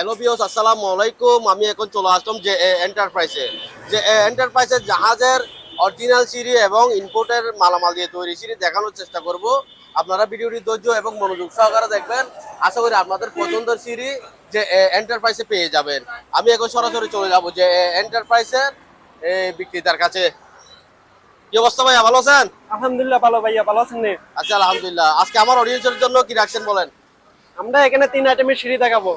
Hello বিয়স আসসালামু আলাইকুম। আমি এখন চলে আসলাম যে এন্টারপ্রাইজে যে এন্টারপ্রাইজের জাহাজের অরিজিনাল সিঁড়ি এবং ইম্পোর্টের মালামাল দিয়ে তৈরি সিঁড়ি দেখানোর চেষ্টা করব। আপনারা ভিডিওটি ধৈর্য এবং মনোযোগ সহকারে দেখবেন। আশা করি আপনাদের পছন্দের সিঁড়ি যে এন্টারপ্রাইজে পেয়ে যাবেন। আমি এখন সরাসরি চলে যাব যে এন্টারপ্রাইজের বিক্রেতার কাছে। কি অবস্থা ভাইয়া ভালো আছেন? আলহামদুলিল্লাহ ভালো ভাইয়া ভালো আছেন আচ্ছা আলহামদুলিল্লাহ। আজকে আমার অডিয়েন্সের জন্য কি রাখছেন বলেন? আমরা এখানে তিন আইটেমের সিঁড়ি দেখাবো।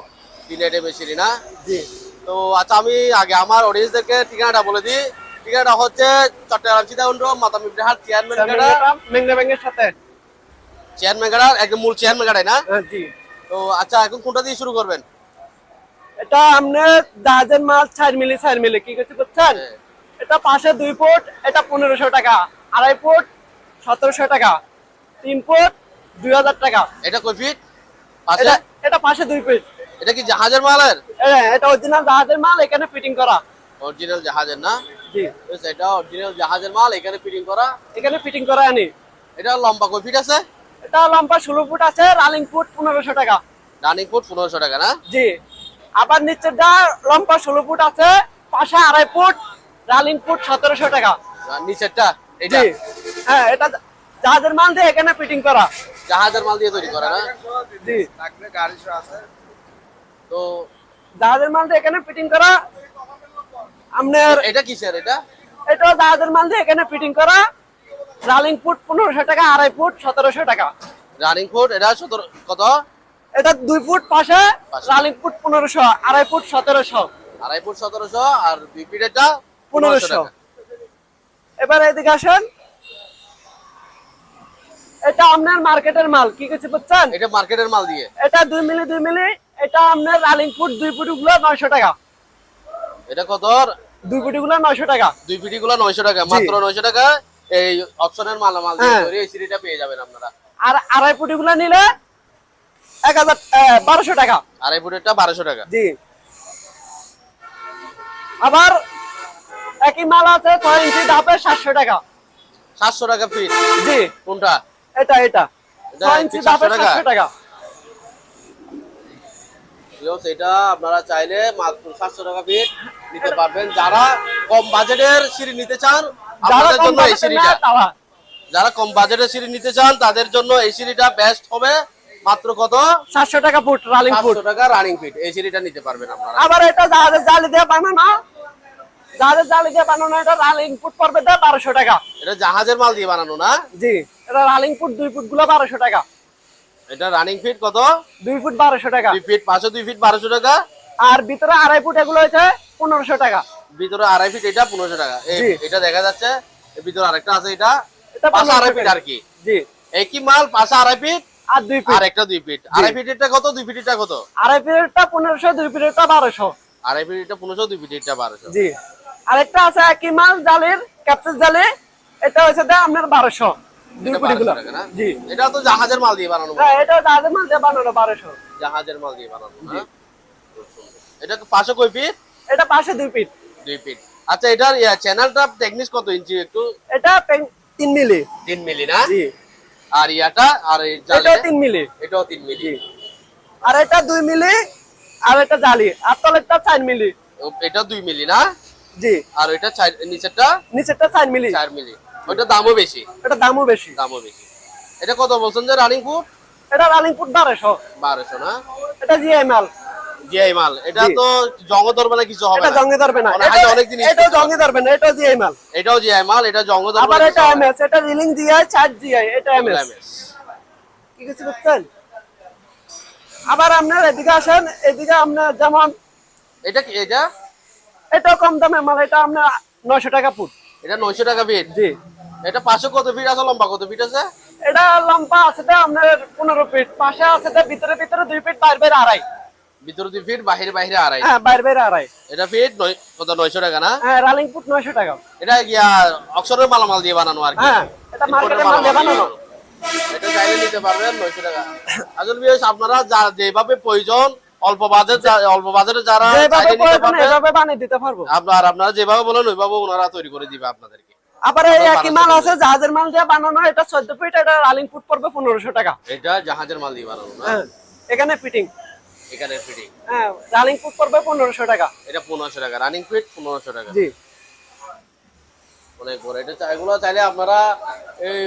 আইটেমের সিঁড়ি না জি। তো আচ্ছা আমি আগে আমার অডিয়েন্সদেরকে ঠিকানাটা বলে দিই। ঠিকানাটা হচ্ছে চট্টগ্রাম সীতাকুণ্ড মাতা মিব্রাহাট চেয়ারম্যান ব্যাংকের সাথে। চেয়ারম্যান গাড়া একদম মূল চেয়ারম্যান গাড়াই না? হ্যাঁ, জি। তো আচ্ছা এখন কোনটা দিয়ে শুরু করবেন? এটা আপনার জাহাজের মাল চার মিলি চার মিলি কি করতে বুঝছেন? হ্যাঁ। এটা পাশে দুই ফুট এটা পনেরোশো টাকা। আড়াই ফুট সতেরোশো টাকা। তিন ফুট দুই হাজার টাকা। এটা কয় ফিট? এটা পাশে দুই ফুট। এটা কি জাহাজের মালের? এ- এটা অরিজিনাল জাহাজের মাল এখানে ফিটিং করা। অরিজিনাল জাহাজের না? জি। এটা অরিজিনাল জাহাজের মাল এখানে ফিটিং করা। এখানে ফিটিং করা আনি এটা লম্বা কয় ফিট আছে? এটা লম্বা ষোলো ফুট আছে রানিং ফুট পনেরোশো টাকা। রানিং ফুট পনেরোশো টাকা না? জি। আবার নিচেরটা লম্বা ষোলো ফুট আছে পাশে আড়াই ফুট রানিং ফুট সতেরোশো টাকা। আর নিচেরটা এটা? জি। হ্যাঁ এটা জাহাজের মাল দিয়ে এখানে ফিটিং করা। জাহাজের মাল দিয়ে তৈরি করা না? জি। তো জাহাজের এখানে ফিটিং করা আপনার এটা কিসের এটা? এটা জাহাজের মাল দিয়ে এখানে ফিটিং করা রানিং ফুট পনেরোশো টাকা আড়াই ফুট সতেরোশো টাকা। রানিং ফুট এটা সতেরো কত? এটা দুই ফুট পাশে ফুট পনেরোশো আড়াই ফুট সতেরোশো। আড়াই ফুট সতেরোশো আর দুই ফিট এটা পনেরোশো এবার এদিকে আসেন। এটা আপনার মার্কেটের মাল কি কিছু বুঝছেন? এটা মার্কেটের মাল দিয়ে। এটা দুই মিলি দুই মিলি এটা আপনার রানিং ফুট দুই ফুটগুলো নয়শো টাকা। এটা কত দুই ফুটি গুলো নয়শো টাকা। দুই পিটি গুলো নয়শো টাকা মাত্র নয়শো টাকা। এই অপশনের মালামাল দিয়ে হ্যাঁ। এই সিঁড়িটা পেয়ে যাবেন আপনারা। আর আড়াই ফুটি গুলো নিলে এক হাজার বারোশো টাকা। আড়াই ফুটেরটা বারোশো টাকা। জি। আবার একই মাল আছে ছয় ইঞ্চি ধাপে সাতশো টাকা। সাতশো টাকা ফিট। জি। কোনটা? এটা এটা। ছয় ইঞ্চি ঠিক ধাপে 700 টাকা? সাতশো টাকা। Viewers, এটা আপনারা চাইলে মাত্র সাতশো টাকা ফিট নিতে পারবেন। যারা কম বাজেটের সিঁড়ি নিতে চান আপনাদের জন্য এই সিঁড়িটা। যারা কম বাজেটের সিঁড়ি নিতে চান তাদের জন্য এই সিঁড়িটা বেস্ট হবে। মাত্র কত? সাতশো টাকা ফুট রানিং ফুট টাকা রানিং ফিট এই সিঁড়িটা নিতে পারবেন আপনারা। আবার এটা জাহাজের জালি দিয়ে বানানো। জাহাজের জালি দিয়ে বানানো এটা রানিং ফুট পড়বে দেয় বারোশো টাকা। এটা জাহাজের মাল দিয়ে বানানো না? জি এটা রানিং ফুট দুই ফুটগুলো বারোশো টাকা। এটা রানিং ফিট কত? দুই ফুট বারোশো টাকা। দুই ফিট পাঁচশো দুই ফিট বারোশো টাকা? আর ভিতরে আড়াই ফুট এগুলো হচ্ছে পনেরোশো টাকা। ভিতরে আড়াই ফিট এটা পনেরোশো টাকা। এটা দেখা যাচ্ছে ভিতরে আরেকটা আছে এটা এটা 1500 আড়াই ফিট আর কি। জি। একই মাল? পাঁচশো আড়াই ফিট আর দুই ফিট আর একটা দুই ফিট আড়াই ফিট এটা কত? দুই ফিট এটা কত? আড়াই ফিটটা পনেরোশো দুই ফিটটা বারোশো। আড়াই ফিট এটা পনেরোশো দুই ফিট এটা বারোশো। জি। আরেকটা আছে একই মাল জালির ক্যাপসেস জালি। এটা হচ্ছে আপনার বারোশো। দুই এটা ফুটি গুলো 1200 টাকা জি। এটা তো জাহাজের মাল দিয়ে বানানো হ্যাঁ এটা জাহাজের মাল দিয়ে বানানো বারোশো। জাহাজের মাল দিয়ে বানানো না? খুব সুন্দর। এটা ফিট? এটা পাশে দুই ফিট। দুই ফিট। আচ্ছা এটার চ্যানেলটা টেকনিক কত ইঞ্চি একটু? এটা তিন মিলি। তিন মিলি না? জি। আর ইয়াটা আর এটাও তিন মিলি। এটাও তিন মিলি। আর এটা দুই মিলি আর এটা জালি। আর তলেরটা চার মিলি। এটা দুই মিলি না? জি। আর চার- নিচেরটা? নিচেরটা চার মিলি। চার মিলি। ওইটা দামও বেশি। এটা দামও বেশি। দামও বেশি। এটা কত বলছেন যে রানিং এটা রানিং ফুট বারোশো। বারোশো না? এটা জিআই মাল জিআই মাল এটা তো জঙ্গ ধরবে না কিছু হবে এটা জঙ্গে ধরবে না হয়তো অনেক use এটাও জঙ্গে ধরবে না এটাও জিআই মাল এটাও জিআই মাল এটা জঙ্গ ধরবে আবার এটা এমএস এটা রিলিং জিআই চার্জ জিআই এটা এমএস কি কিছু বুঝছেন? আবার আপনার এদিকে আসেন এদিকে আপনার যেমন এটা কি এটা? এটা কম দামে মাল এটা আপনার নয়শো টাকা ফুট। এটা নয়শো টাকা ফিট জি। এটা পাঁচশো কত ফিট আছে লম্বা কত ফিট আছে? এটা লম্বা আছে তো আপনার পনেরো ফিট। পাশে আছে তো ভিতরে ভিতরে দুই ফিট বাইরে বাইরে আড়াই। ভিতরে দুই ফিট বাহিরে বাহিরে আড়াই। হ্যাঁ বাইরে বাইরে আড়াই। এটা ফিট নয় কত নয়শো টাকা না? হ্যাঁ রানিং ফুট নয়শো টাকা। এটা গিয়া অক্সরের মালামাল দিয়ে বানানো আর কি? হ্যাঁ এটা মার্কেটে মাল দিয়ে বানানো। এটা চাইলে নিতে পারবেন নয়শো টাকা। আসলে বিশেষ আপনারা যা- যেভাবে প্রয়োজন অল্প বাজেট অল্প বাজেটে যারা যেভাবে বানিয়ে দিতে পারব। আপনার আপনারা যেভাবে বলেন ওইভাবে ওনারা তৈরি করে দিবে আপনাদেরকে। আবার এই একই মাল আছে জাহাজের মাল দিয়ে বানানো এটা চোদ্দ ফিট এটা রানিং ফুট পড়বে পনেরোশো টাকা। এটা জাহাজের মাল দিয়ে বানানো না? হ্যাঁ এখানে ফিটিং এখানে ফিটিং হ্যাঁ রানিং ফুট পড়বে পনেরোশো টাকা। এটা পনেরোশো টাকা রানিং ফিট পনেরোশো টাকা। জি। অনেক বড় এটা এগুলো চাইলে আপনারা এই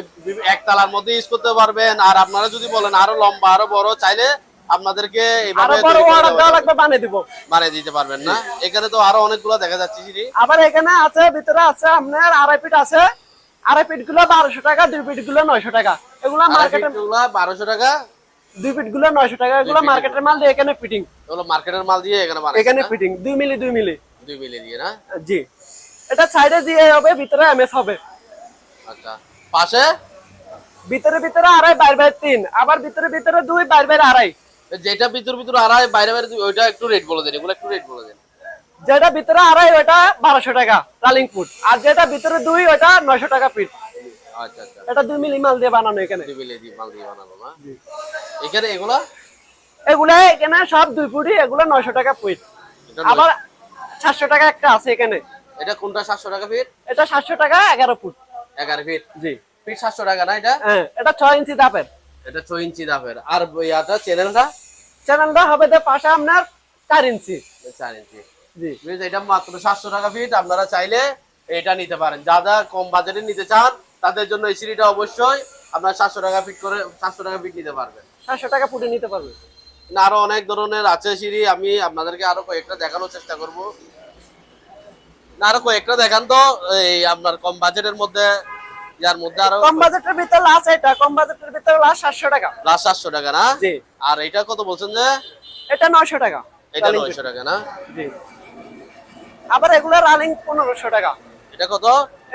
একতলার মধ্যে ইউজ করতে পারবেন। আর আপনারা যদি বলেন আরও লম্বা আরও বড় চাইলে আপনাদেরকে বানিয়ে দিব। বানিয়ে দিতে পারবেন না। এখানে তো আরও অনেকগুলো দেখা যাচ্ছে আবার এখানে আছে ভিতরে আছে আপনার আড়াই ফিট আছে। আড়াই ফিটগুলো বারোশো টাকা দুই ফিটগুলো নয়শো টাকা। এগুলো মার্কেটে বারোশো টাকা। দুই ফিটগুলো নয়শো টাকা এগুলো মার্কেটের মাল দিয়ে এখানে ফিটিং এগুলো মার্কেটের মাল দিয়ে এখানে এখানে ফিটিং দুই মিলি দুই মিলি দুই মিলে দিয়ে না? জি। এটা সাইডে দিয়ে হবে ভিতরে এমএস হবে। আচ্ছা। পাশে? ভিতরে ভিতরে আড়াই বাইর বাইর তিন। আবার ভিতরে ভিতরে দুই বাইর বাইর আড়াই। যেটা ভিতর ভিতর আড়াই বাইরে বাইরে ওইটা একটু রেট বলে দেন এগুলো একটু রেট বলে দেন। যেটা ভিতরে আড়াই ওটা বারোশো টাকা রালিং ফুট আর যেটা ভিতরে দুই ওটা নয়শো টাকা ফিট আচ্ছা আচ্ছা। এটা দুই মিলি মাল দিয়ে বানানো এখানে। দুই মিলে মাল দিয়ে বানাবো না এখানে এগুলা? এগুলা এখানে সব দুই এগুলো নয়শো টাকা ফিট এটা আবার সাতশো টাকা একটা আছে এখানে। এটা কোনটা সাতশো টাকা ফিট এটা সাতশো টাকা এগারো ফুট। এগারো ফিট জি। ফিট সাতশো টাকা না এটা? হ্যাঁ এটা ছয় ইঞ্চি দাপের। এটা ছয় ইঞ্চি দামের। আর ইয়াটা চ্যানেলটা চ্যানেলটা হবে যে পাশে আপনার চার ইঞ্চি। চার ইঞ্চি। জি। এটা মাত্র সাতশো টাকা ফিট আপনারা চাইলে এটা নিতে পারেন। যারা কম বাজেটে নিতে চান তাদের জন্য এই সিঁড়িটা অবশ্যই আপনারা সাতশো টাকা ফিট করে সাতশো টাকা ফিট নিতে পারবেন। সাতশো টাকা ফুটে নিতে পারবে না আরও অনেক ধরনের আছে সিঁড়ি আমি আপনাদেরকে আরও কয়েকটা দেখানোর চেষ্টা করব। না আরও কয়েকটা দেখান তো এই আপনার কম বাজেটের মধ্যে যার মধ্যে আরও কম বাজেটের ভিতরে লাস্ট এটা কম বাজেটের ভিতরে লাস্ট সাতশো টাকা। লাস্ট সাতশো টাকা না? জি। আর এটা কত বলছেন যে? এটা নয়শো টাকা। এটা Running নয়শো টাকা না? জি। আবার এগুলো রানিং পনেরোশো টাকা। এটা কত?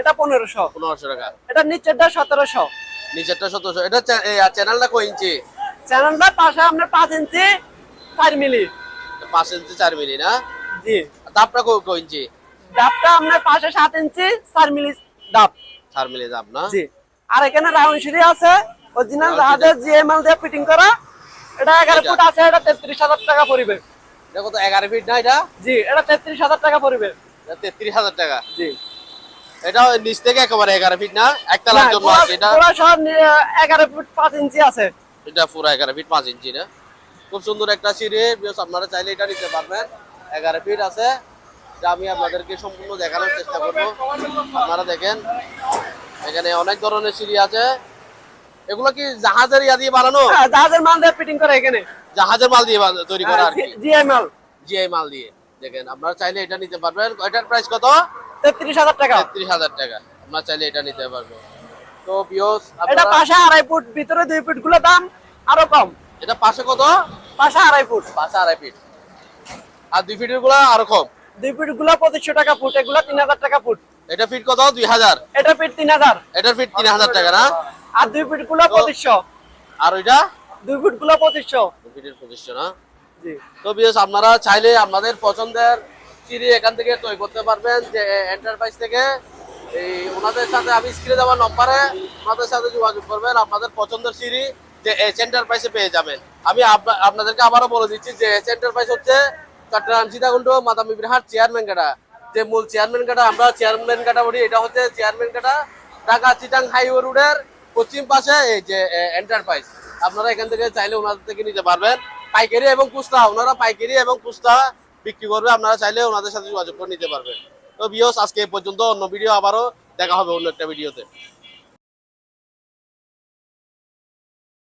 এটা পনেরোশো। পনেরোশো টাকা। এটা নিচেরটা সতেরোশো। নিচেরটা সতেরোশো। এটা এই চ্যানেলটা কয় ইঞ্চি? চ্যানেলটা পাশে আপনার পাঁচ ইঞ্চি চার মিলি। পাঁচ ইঞ্চি চার মিলি না? জি। দাপটা কয় ইঞ্চি? ডাবটা আপনার পাশে সাত ইঞ্চি চার মিলি ডাব চার মিলি না? জি। আর এখানে রাউন্ড সিঁড়ি আছে অরিজিনাল জাহাজের জিএমএল দিয়ে ফিটিং করা। এটা এগারো এটা? ফুট আছে। এটা তেত্রিশ হাজার টাকা পড়বে। এটা কত এগারো ফিট না এটা? জি এটা তেত্রিশ হাজার টাকা পড়বে। এটা তেত্রিশ হাজার টাকা। জি। এটা নিচ থেকে একেবারে এগারো ফিট না? একতলার জন্য আছে এটা? পুরো সব নিয়ে এগারো ফুট পাঁচ ইঞ্চি আছে। এটা পুরো এগারো ফিট পাঁচ ইঞ্চি না? খুব সুন্দর একটা সিঁড়ি। আপনারা চাইলে এটা নিতে পারবেন। এগারো ফিট আছে। এটা আমি আপনাদেরকে সম্পূর্ণ দেখানোর চেষ্টা করব। আপনারা দেখেন এখানে অনেক ধরনের সিঁড়ি আছে। এগুলো কি জাহাজের ইয়া দিয়ে বানানো? হ্যাঁ, জাহাজের মাল দিয়ে ফিটিং করে এখানে। জাহাজের মাল দিয়ে তৈরি করা আর কি। জিএমএল জিআই মাল। দিয়ে। দেখেন আপনারা চাইলে এটা নিতে পারবেন। এটার প্রাইস কত? তেত্রিশ হাজার টাকা। তেত্রিশ হাজার টাকা। আপনারা চাইলে এটা নিতে পারবেন। তো বিয়স এটা পাশে আড়াই ফুট ভিতরে দুই ফুটগুলো দাম আরও কম। এটা পাশে কত? পাশে আড়াই ফুট। পাশে আড়াই ফিট আর দুই ফিটেরগুলো আরও কম। দুই ফুটগুলো পঁচিশশো টাকা ফুট। এগুলো তিন হাজার টাকা ফুট। এটা ফিট কত? দুই হাজার? এটা ফিট তিন হাজার। এটার ফিট তিন হাজার টাকা না? আর দুই ফুটগুলো পঁচিশশো। আর ওইটা? দুই ফুটগুলো পঁচিশশো। দুই ফিটের পঁচিশশো না? জি। তো বিয়স আপনারা চাইলে আপনাদের পছন্দের সিঁড়ি এখান থেকে তৈরি করতে পারবেন যে এন্টারপ্রাইজ থেকে। এই ওনাদের সাথে আমি স্ক্রিনে দেওয়ার নম্বরে ওনাদের সাথে যোগাযোগ করবেন আপনাদের পছন্দের সিঁড়ি যে এস এন্টারপ্রাইজে পেয়ে যাবেন। আমি আপনা- আপনাদেরকে আবারও বলে দিচ্ছি যে এস এন্টারপ্রাইজ হচ্ছে চট্টগ্রাম সীতাকুণ্ড মাদামি বিরহাট চেয়ারম্যান কাটা। যে মূল চেয়ারম্যান কাটা, আমরা চেয়ারম্যান কাটা বলি, এটা হচ্ছে চেয়ারম্যান কাটা। ঢাকা চিটাং হাইওয়ে রোডের পশ্চিম পাশে, এই যে এন্টারপ্রাইজ আপনারা এখান থেকে চাইলে ওনাদের থেকে নিতে পারবেন। পাইকারি এবং খুচরা ওনারা পাইকারি এবং খুচরা বিক্রি করবে। আপনারা চাইলে ওনাদের সাথে যোগাযোগ করে নিতে পারবেন। তো বিয়স আজকে পর্যন্ত অন্য ভিডিও আবারও দেখা হবে অন্য একটা ভিডিওতে